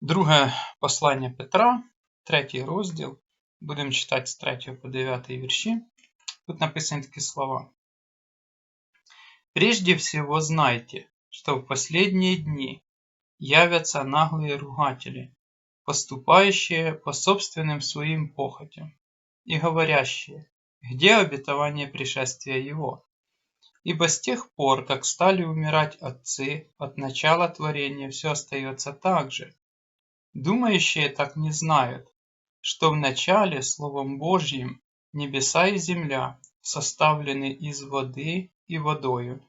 Друге послання Петра, третій розділ. Будемо читати з 3 по 9 вірші. Тут написані такі слова. Прежде всего знайте, что в последние дни явятся наглые ругатели, поступающие по собственным своим похотям, и говорящие, где обетование пришествия Его? Ибо с тех пор, как стали умирать отцы, от начала творения все остается так же. Думающие так не знают, что в начале Словом Божьим небеса и земля составлены из воды и водою.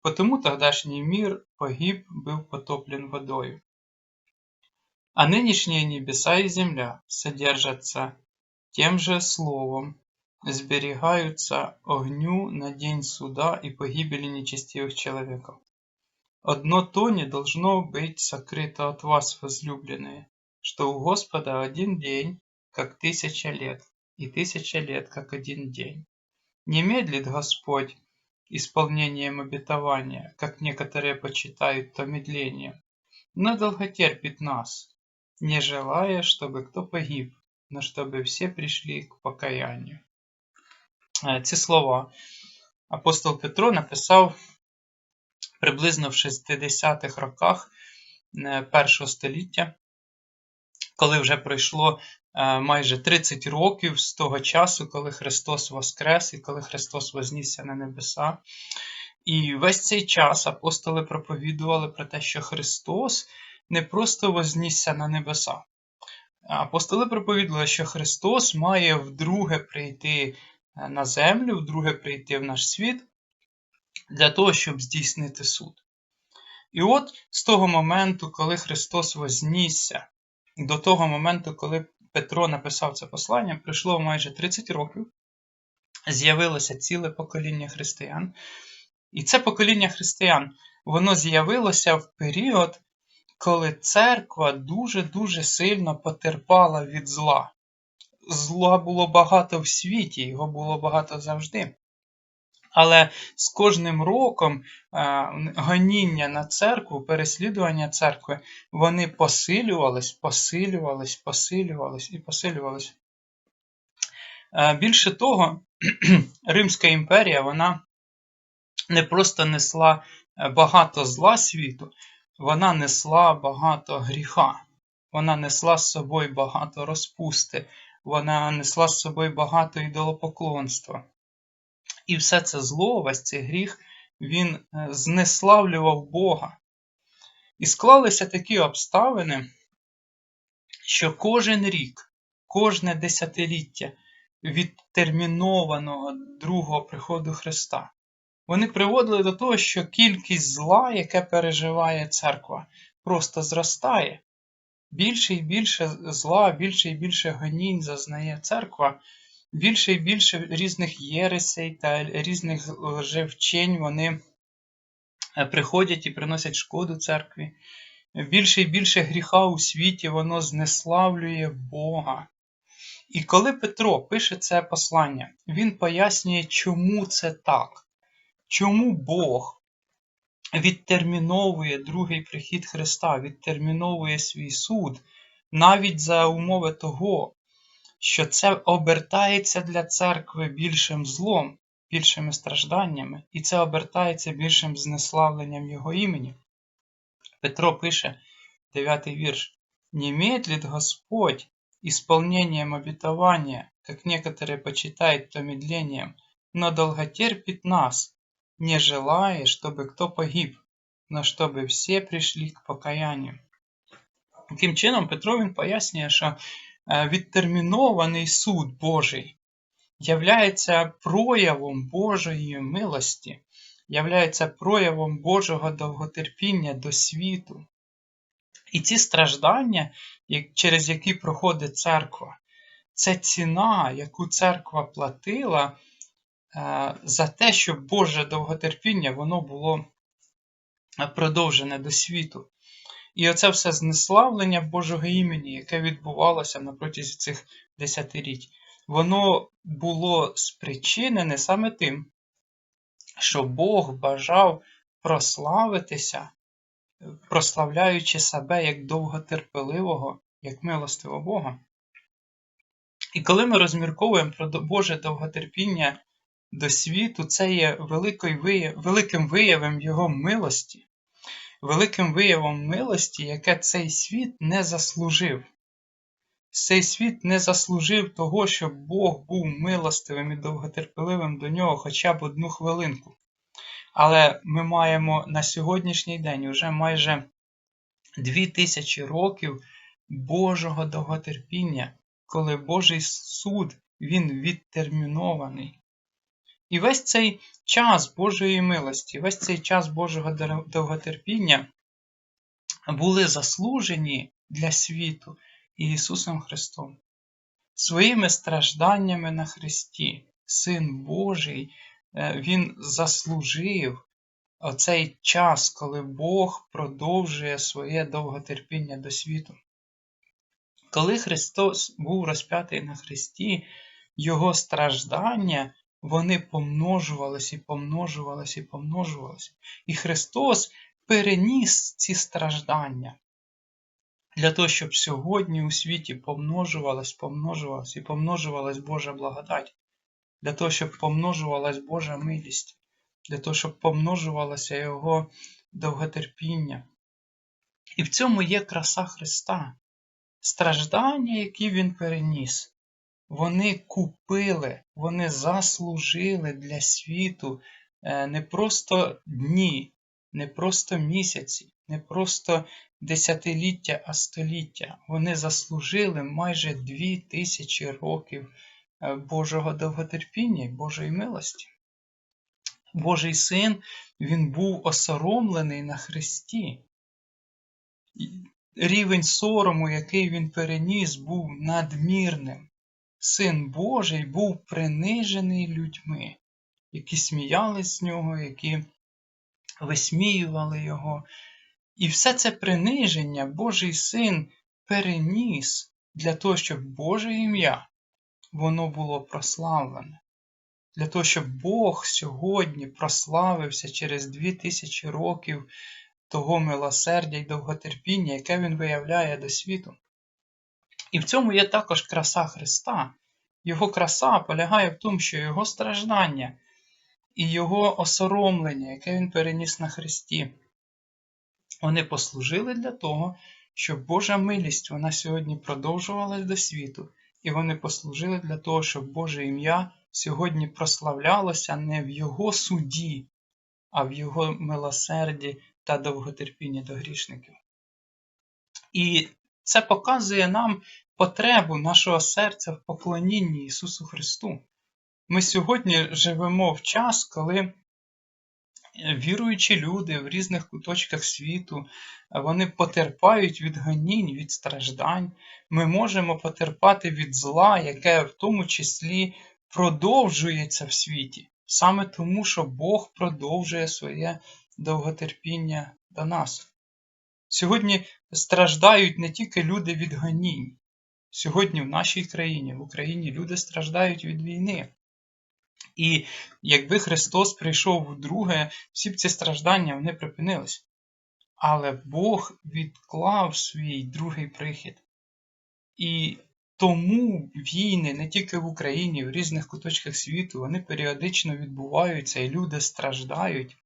Потому тогдашний мир погиб, был потоплен водою. А нынешние небеса и земля содержатся тем же словом, сберегаются огню на день суда и погибели нечестивых человеков. Одно то не должно быть сокрыто от вас, возлюбленные, что у Господа один день, как тысяча лет, и тысяча лет, как один день. Не медлит Господь исполнением обетования, как некоторые почитают то медлением, но долготерпит нас, не желая, чтобы кто погиб, но чтобы все пришли к покаянию. Е, Ці слова апостол Петро написав приблизно в 60-х роках е, першого століття, коли вже пройшло е, майже 30 років з того часу, коли Христос воскрес і коли Христос вознісся на небеса. І весь цей час апостоли проповідували про те, що Христос не просто вознісся на небеса. Апостоли проповідували, що Христос має вдруге прийти е, на землю, вдруге прийти в наш світ для того, щоб здійснити суд. І от з того моменту, коли Христос вознісся, до того моменту, коли Петро написав це послання, пройшло майже 30 років, з'явилося ціле покоління християн. І це покоління християн, воно з'явилося в період, коли церква дуже-дуже сильно потерпала від зла. Зла було багато в світі, його було багато завжди. Але з кожним роком е, гоніння на церкву, переслідування церкви, вони посилювались, посилювались, посилювались і посилювались. Е, Більше того, Римська імперія вона не просто несла е, багато зла світу, вона несла багато гріха, вона несла з собою багато розпусти, вона несла з собою багато ідолопоклонства. І все це зло, весь цей гріх, він е, знеславлював Бога. І склалися такі обставини, що кожен рік, кожне десятиліття від термінованого другого приходу Христа, вони приводили до того, що кількість зла, яке переживає церква, просто зростає. Більше і більше зла, більше і більше гонінь зазнає церква, більше і більше різних єресей та різних лжевчень вони е, приходять і приносять шкоду церкві. Більше і більше гріха у світі воно знеславлює Бога. І коли Петро пише це послання, він пояснює, чому це так, чому Бог відтерміновує другий прихід Христа, відтерміновує свій суд, навіть за умови того, що це обертається для церкви більшим злом, більшими стражданнями, і це обертається більшим знеславленням Його імені. Петро пише, 9 вірш: «Не медлит Господь исполнением обетования, как некоторые почитают то медлением, но долготерпит нас, не желая, чтобы кто погиб, но чтобы все пришли к покаянию. Таким чином, Петро він пояснює, що е, відтермінований суд Божий являється проявом Божої милості, являється проявом Божого довготерпіння до світу. І ці страждання, через які проходить церква, це ціна, яку церква платила е, за те, щоб Боже довготерпіння воно було е, продовжене до світу. І оце все знеславлення Божого імені, яке відбувалося на протязі цих десятиліть, воно було спричинене саме тим, що Бог бажав прославитися прославляючи себе як довготерпеливого, як милостивого Бога. І коли ми розмірковуємо про Боже довготерпіння до світу, це є великим виявом Його милості, великим виявом милості, яке цей світ не заслужив. Цей світ не заслужив того, щоб Бог був милостивим і довготерпеливим до нього хоча б одну хвилинку. Але ми маємо на сьогоднішній день вже майже дві тисячі років Божого довготерпіння, коли Божий суд він відтермінований. І весь цей час Божої милості, весь цей час Божого довготерпіння були заслужені для світу Ісусом Христом. Своїми стражданнями на Христі, Син Божий, е, Він заслужив оцей час, коли Бог продовжує своє довготерпіння до світу. Коли Христос був розп'ятий на Христі, Його страждання вони помножувались і помножувались і помножувались. І Христос переніс ці страждання для того, щоб сьогодні у світі помножувалась, помножувалась і помножувалась Божа благодать, для того, щоб помножувалась Божа милість, для того, щоб помножувалося Його довготерпіння. І в цьому є краса Христа, страждання, які Він переніс. Вони купили, вони заслужили для світу е, не просто дні, не просто місяці, не просто десятиліття, а століття. Вони заслужили майже дві тисячі років е, Божого довготерпіння і Божої милості. Божий син, він був осоромлений на Христі. Рівень сорому, який він переніс, був надмірним. Син Божий був принижений людьми, які сміялись з нього, які висміювали його. І все це приниження Божий син переніс для того, щоб Боже ім'я воно було прославлене. Для того, щоб Бог сьогодні прославився через дві тисячі років того милосердя і довготерпіння, яке Він виявляє до світу. І в цьому є також краса Христа. Його краса полягає в тому, що Його страждання і Його осоромлення, яке Він переніс на Христі, вони послужили для того, щоб Божа милість вона сьогодні продовжувалась до світу, і вони послужили для того, щоб Боже ім'я сьогодні прославлялося не в Його суді, а в Його милосерді та довготерпінні до грішників. І це показує нам потребу нашого серця в поклонінні Ісусу Христу. Ми сьогодні живемо в час, коли віруючі люди в різних куточках світу, вони потерпають від гонінь, від страждань. Ми можемо потерпати від зла, яке в тому числі продовжується в світі, саме тому, що Бог продовжує своє довготерпіння до нас. Сьогодні страждають не тільки люди від гонінь. Сьогодні в нашій країні, в Україні люди страждають від війни. І якби Христос прийшов вдруге, всі б ці страждання вони припинились. Але Бог відклав свій другий прихід. І тому війни не тільки в Україні, в різних куточках світу, вони періодично відбуваються і люди страждають.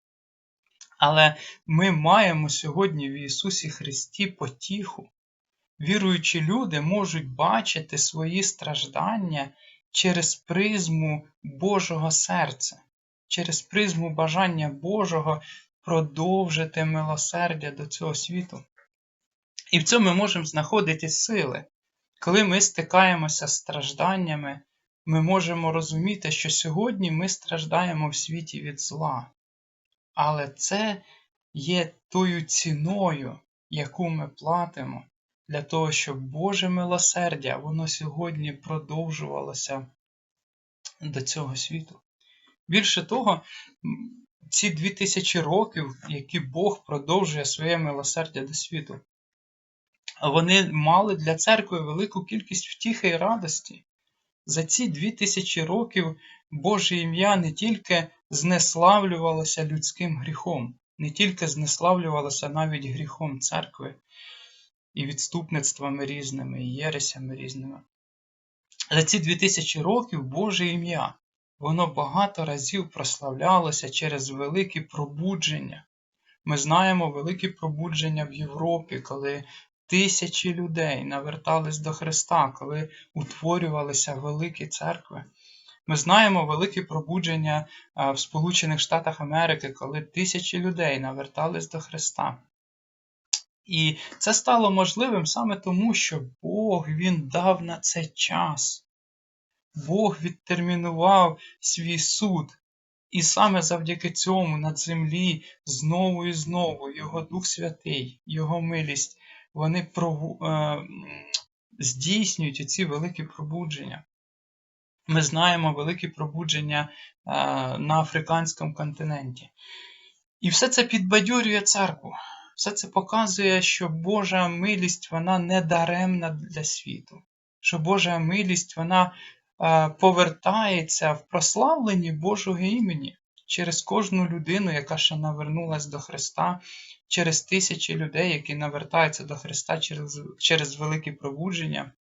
Але ми маємо сьогодні в Ісусі Христі потіху. Віруючі люди можуть бачити свої страждання через призму Божого серця, через призму бажання Божого продовжити милосердя до цього світу. І в цьому ми можемо знаходити сили. Коли ми стикаємося з стражданнями, ми можемо розуміти, що сьогодні ми страждаємо в світі від зла. Але це є тою ціною, яку ми платимо для того, щоб Боже милосердя, воно сьогодні продовжувалося до цього світу. Більше того, ці дві тисячі років, які Бог продовжує своє милосердя до світу, вони мали для церкви велику кількість втіхи і радості. За ці дві тисячі років Боже ім'я не тільки знеславлювалося людським гріхом, не тільки знеславлювалося навіть гріхом церкви і відступництвами різними, і єресями різними. За ці 2000 років Боже ім'я, воно багато разів прославлялося через великі пробудження. Ми знаємо великі пробудження в Європі, коли тисячі людей навертались до Христа, коли утворювалися великі церкви. Ми знаємо велике пробудження в Сполучених Штатах Америки, коли тисячі людей навертались до Христа. І це стало можливим саме тому, що Бог Він дав на це час. Бог відтермінував свій суд. І саме завдяки цьому на землі знову і знову Його Дух Святий, Його милість, вони е... здійснюють ці великі пробудження. Ми знаємо великі пробудження е... на африканському континенті. І все це підбадьорює церкву. Все це показує, що Божа милість вона не даремна для світу, що Божа милість вона е, повертається в прославленні Божого імені через кожну людину, яка ще навернулась до Христа, через тисячі людей, які навертаються до Христа через, через великі пробудження.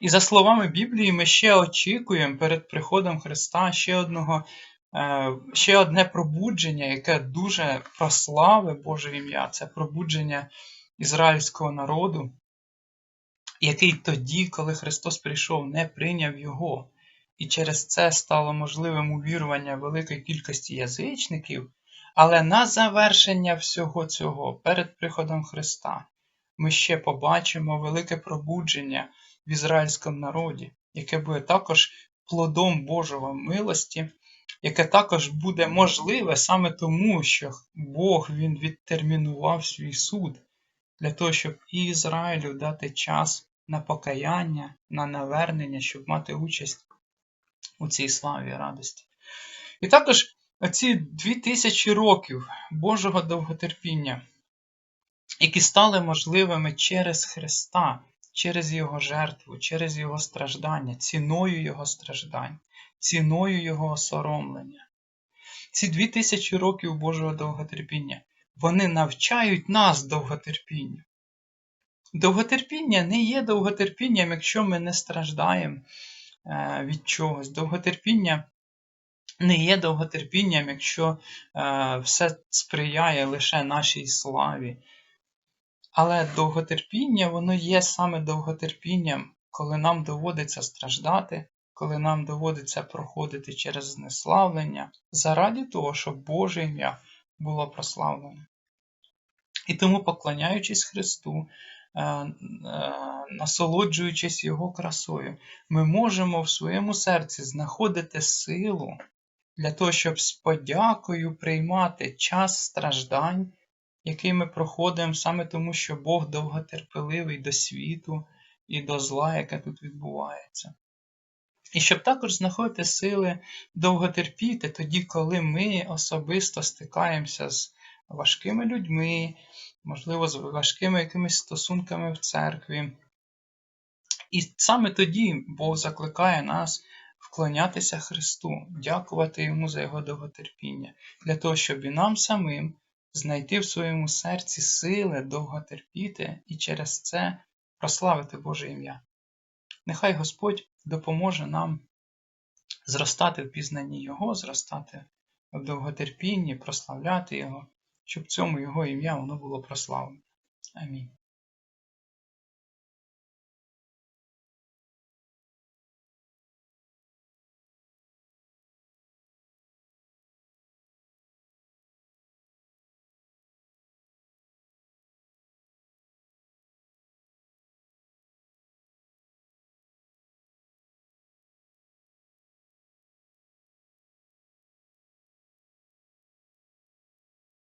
І за словами Біблії, ми ще очікуємо перед приходом Христа ще одного Е, ще одне пробудження, яке дуже прославить Боже ім'я, це пробудження ізраїльського народу, який тоді, коли Христос прийшов, не прийняв Його. І через це стало можливим увірування великої кількості язичників, але на завершення всього цього перед приходом Христа ми ще побачимо велике пробудження в ізраїльському народі, яке буде також плодом Божого милості яке також буде можливе саме тому, що Бог він відтермінував свій суд для того, щоб і Ізраїлю дати час на покаяння, на навернення, щоб мати участь у цій славі і радості. І також ці дві тисячі років Божого довготерпіння, які стали можливими через Христа, через Його жертву, через Його страждання, ціною Його страждань ціною Його осоромлення. Ці дві тисячі років Божого довготерпіння, вони навчають нас довготерпінню. Довготерпіння не є довготерпінням, якщо ми не страждаємо е, від чогось. Довготерпіння не є довготерпінням, якщо е, все сприяє лише нашій славі. Але довготерпіння, воно є саме довготерпінням, коли нам доводиться страждати, коли нам доводиться проходити через знеславлення заради того, щоб Боже ім'я було прославлене. І тому, поклоняючись Христу, е, е, насолоджуючись Його красою, ми можемо в своєму серці знаходити силу для того, щоб з подякою приймати час страждань, який ми проходимо саме тому, що Бог довготерпеливий до світу і до зла, яке тут відбувається. І щоб також знаходити сили довго терпіти, тоді, коли ми особисто стикаємося з важкими людьми, можливо, з важкими якимись стосунками в церкві. І саме тоді Бог закликає нас вклонятися Христу, дякувати Йому за Його довготерпіння, для того, щоб і нам самим знайти в своєму серці сили довго терпіти і через це прославити Боже ім'я. Нехай Господь допоможе нам зростати в пізнанні Його, зростати в довготерпінні, прославляти Його, щоб в цьому Його ім'я воно було прославлене. Амінь.